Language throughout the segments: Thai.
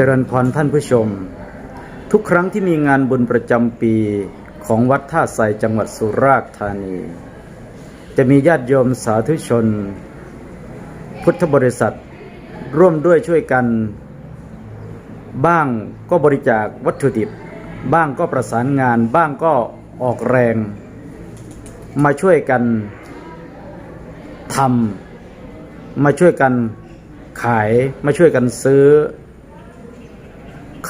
เจริญพรท่านผู้ชม ทุกครั้งที่มีงานบุญประจำปีของวัดท่าไทรจังหวัดสุราษฎร์ธานี จะมีญาติโยมสาธุชน พุทธบริษัท ร่วมด้วยช่วยกัน บ้างก็บริจาควัตถุดิบ บ้างก็ประสานงาน บ้างก็ออกแรง มาช่วยกันทำมาช่วยกันขายมาช่วยกันซื้อ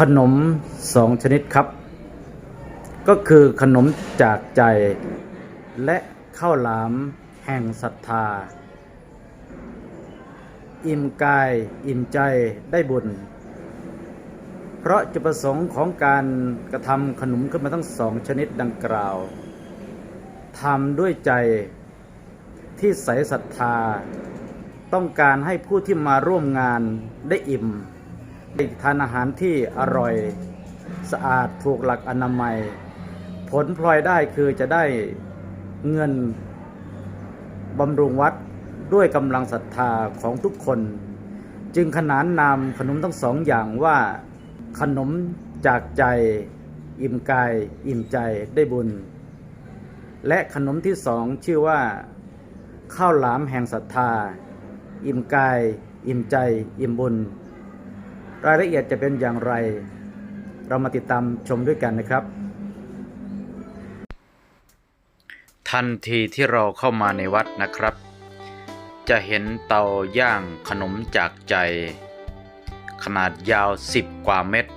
ขนมสองชนิดครับ ก็คือขนมจากใจ และข้าวหลามแห่งศรัทธา อิ่มกายอิ่มใจได้บุญ เพราะจุดประสงค์ของการกระทำขนมขึ้นมาทั้งสองชนิดดังกล่าวทำด้วยใจที่ใสศรัทธา ต้องการให้ผู้ที่มาร่วมงานได้อิ่ม ทานอาหารที่อร่อยสะอาดถูกหลักอนามัย ผลพลอยได้คือจะได้เงินบำรุงวัดด้วยกำลังศรัทธาของทุกคน จึงขนานนามขนมทั้งสองอย่างว่าขนมจากใจ อิ่มกาย อิ่มใจได้บุญ และขนมที่สองชื่อว่า ข้าวหลามแห่งศรัทธา อิ่มกาย อิ่มใจ อิ่มบุญ รายละเอียดจะเป็นอย่างไร เรามาติดตามชมด้วยกันนะครับ ทันทีที่เราเข้ามาในวัดนะครับ จะเห็นเตาย่างขนมจากใจ ขนาดยาว 10 กว่าเมตร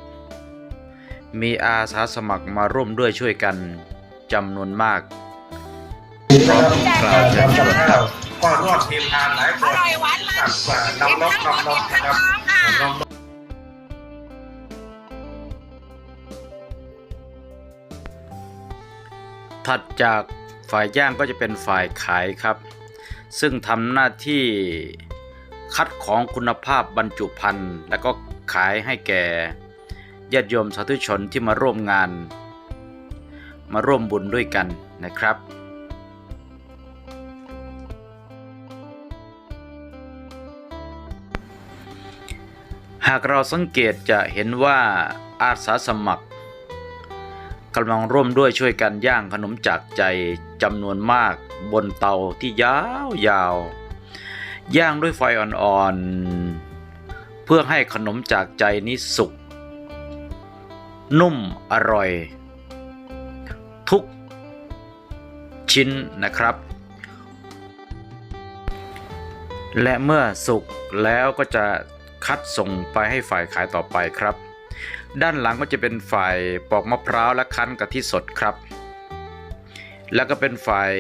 มีอาสาสมัครมาร่วมด้วยช่วยกันจำนวนมากกล่าวเชิญชวนครับก็ร่วมทีมงานหลายคอนร่อยหวานมันกับเอ่อน้ำนกน้ำนกนะครับ ถัดจากฝ่ายย่างก็จะเป็นฝ่ายขายครับ ซึ่งทำหน้าที่คัดของคุณภาพบรรจุภัณฑ์ แล้วก็ขายให้แก่ญาติโยมสาธุชนที่มาร่วมงาน มาร่วมบุญด้วยกันนะครับหากเราสังเกตจะเห็นว่าอาสาสมัคร กำลังร่วมด้วยช่วยกันย่างขนมจากใจจำนวนมากบนเตาที่ยาวยาวย่างด้วยไฟอ่อนๆ เพื่อให้ขนมจากใจนี้สุก นุ่มอร่อย ทุกชิ้นนะครับ และเมื่อสุกแล้วก็จะคัดส่งไปให้ฝ่ายขายต่อไปครับ ด้านหลังก็จะเป็นฝ่ายปอกมะพร้าวและคั้นกะทิสดครับ แล้วก็เป็นฝ่าย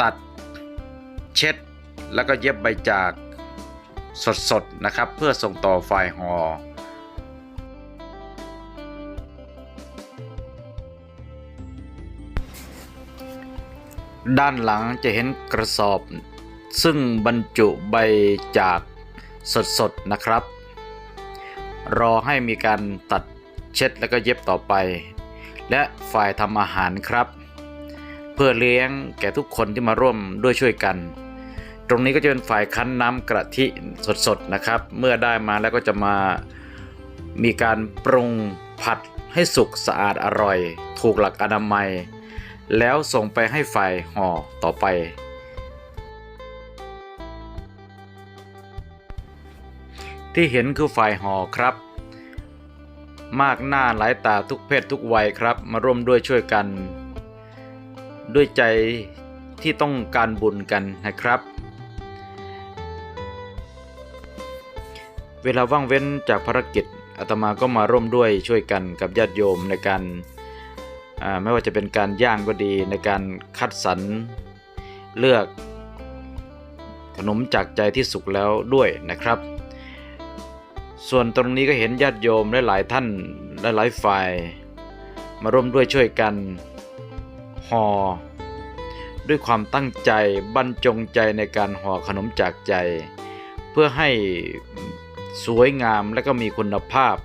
ตัดเช็ด แล้วก็เย็บใบจากสดๆนะครับ เพื่อส่งต่อฝ่ายหอ่อด้านหลังจะเห็นกระสอบ ซึ่งบรรจุใบจากสดๆนะครับ รอให้มีการตัดเช็ดแล้วก็เย็บต่อไป และฝ่ายทำอาหารครับ เพื่อเลี้ยงแก่ทุกคนที่มาร่วมด้วยช่วยกัน ตรงนี้ก็จะเป็นฝ่ายคั้นน้ำกะทิสดๆนะครับ เมื่อได้มาแล้วก็จะมามีการปรุงผัดให้สุกสะอาดอร่อย ถูกหลักอนามัย แล้วส่งไปให้ฝ่ายห่อต่อไป ที่เห็นคือฝ่ายห่อครับ มากหน้าหลายตาทุกเพศทุกวัยครับ มาร่วมด้วยช่วยกัน ด้วยใจที่ต้องการบุญกันนะครับ เวลาว่างเว้นจากภารกิจอาตมาก็มาร่วมด้วยช่วยกันกับญาติโยมในการไม่ว่าจะเป็นการย่างก็ดีในการคัดสรรเลือกขนมจากใจที่สุกแล้วด้วยนะครับ ส่วนตรงนี้ก็เห็นญาติโยมและหลายท่านและหลายฝ่าย มาร่วมด้วยช่วยกันห่อด้วยความตั้งใจบรรจงใจในการห่อขนมจากใจ เพื่อให้สวยงามและก็มีคุณภาพ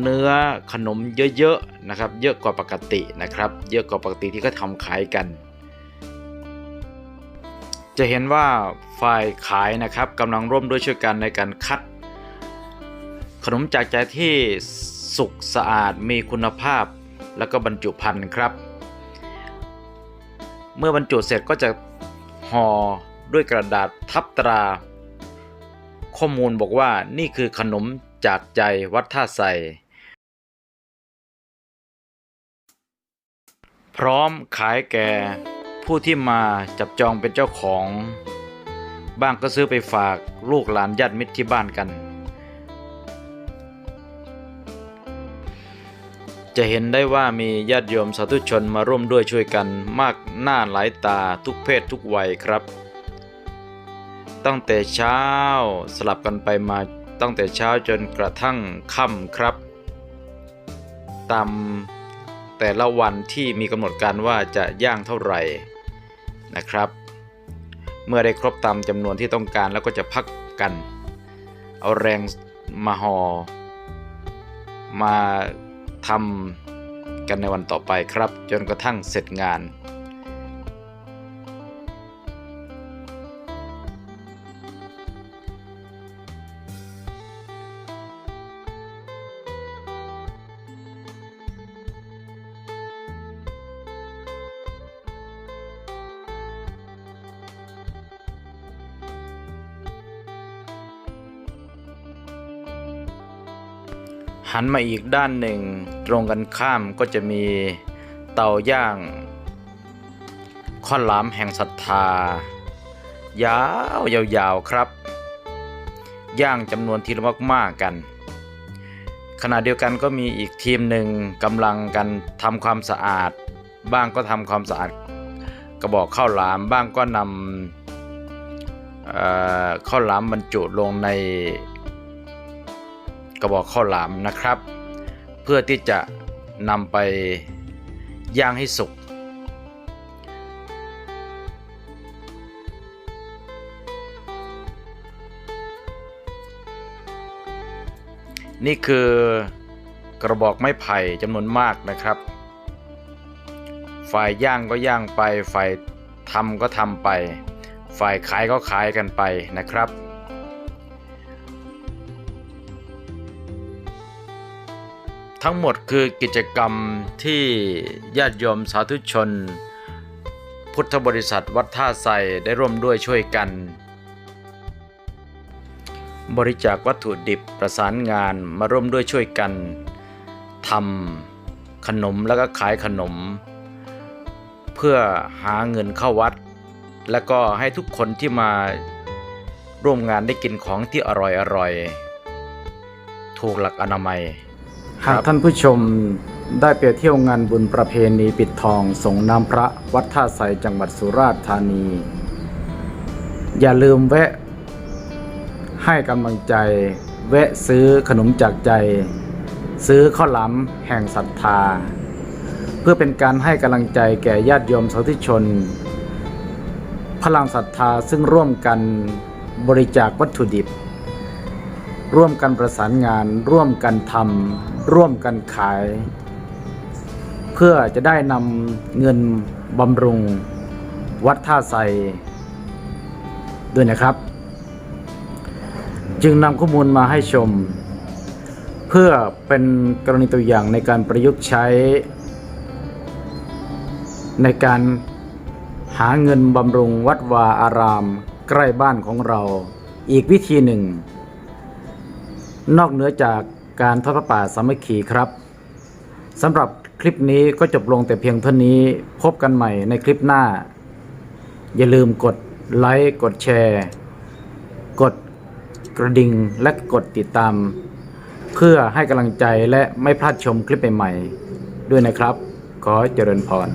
เนื้อขนมเยอะๆนะครับ เยอะกว่าปกตินะครับ เยอะกว่าปกติที่เขาทำขายกัน จะเห็นว่าฝ่ายขายนะครับกำลังร่วมด้วยช่วยกันในการคัด ขนมจากใจที่สุกสะอาดมีคุณภาพ แล้วก็บรรจุภัณฑ์ครับ เมื่อบรรจุเสร็จก็จะห่อด้วยกระดาษทับตรา ข้อมูลบอกว่านี่คือขนมจากใจวัดท่าใสพร้อมขายแก่ผู้ที่มาจับจองเป็นเจ้าของ บ้างก็ซื้อไปฝากลูกหลานญาติมิตรที่บ้านกัน จะเห็นได้ว่ามีญาติโยมสาธุชนมาร่วมด้วยช่วยกันมากหน้าหลายตาทุกเพศทุกวัยครับ ตั้งแต่เช้าสลับกันไปมาตั้งแต่เช้าจนกระทั่งค่ำครับ ตามแต่ละวันที่มีกำหนดการว่าจะย่างเท่าไหร่นะครับ เมื่อได้ครบตามจำนวนที่ต้องการแล้วก็จะพักกัน เอาแรงมาหอ่อมา ทำกันในวันต่อไปครับ จนกระทั่งเสร็จงาน หันมาอีกด้านหนึ่ง ตรงกันข้ามก็จะมีเตาย่างข้อนหลามแห่งศรัทธายาวยาวๆครับ ย่างจำนวนทีละมากๆกัน ขณะเดียวกันก็มีอีกทีมหนึ่งกำลังกันทำความสะอาด บ้างก็ทำความสะอาด กระบอกข้าวหลามบ้างก็นำข้าวหลามบรรจุลงใน กระบอกข้าวหลามนะครับ เพื่อที่จะนำไปย่างให้สุกนี่คือกระบอกไม้ไผ่จำนวนมากนะครับ ฝ่ายย่างก็ย่างไป ฝ่ายทำก็ทำไป ฝ่ายขายก็ขายกันไปนะครับ ทั้งหมดคือกิจกรรมที่ญาติโยมสาธุชน พุทธบริษัทวัดท่าไซได้ร่วมด้วยช่วยกัน บริจาควัตถุดิบประสานงานมาร่วมด้วยช่วยกันทำขนมแล้วก็ขายขนม เพื่อหาเงินเข้าวัด และก็ให้ทุกคนที่มาร่วมงานได้กินของที่อร่อยๆถูกหลักอนามัย หากท่านผู้ชมได้ไปเที่ยวงานบุญประเพณีปิดทองส่งน้ำพระวัดท่าไสจังหวัดสุราษฎร์ธานี อย่าลืมแวะ ให้กำลังใจ แวะซื้อขนมจากใจ ซื้อข้าวหลามแห่งศรัทธา เพื่อเป็นการให้กำลังใจแก่ญาติโยมสาธุชน พลังศรัทธาซึ่งร่วมกันบริจาควัตถุดิบ ร่วมกันประสานงานร่วมกันทำ ร่วมกันขาย เพื่อจะได้นำเงินบำรุงวัดท่าไซด้วยนะครับ จึงนำข้อมูลมาให้ชม เพื่อเป็นกรณีตัวอย่างในการประยุกต์ใช้ ในการหาเงินบำรุงวัดวาอารามใกล้บ้านของเรา อีกวิธีหนึ่ง นอกเหนือจาก การทอดพระป่าสามัคคีครับสำหรับคลิปนี้ก็จบลงแต่เพียงเท่านี้พบกันใหม่ในคลิปหน้า อย่าลืมกดไลค์กดแชร์ กดกระดิ่งและกดติดตาม เพื่อให้กำลังใจและไม่พลาดชมคลิปใหม่ๆด้วยนะครับ ขอเจริญพร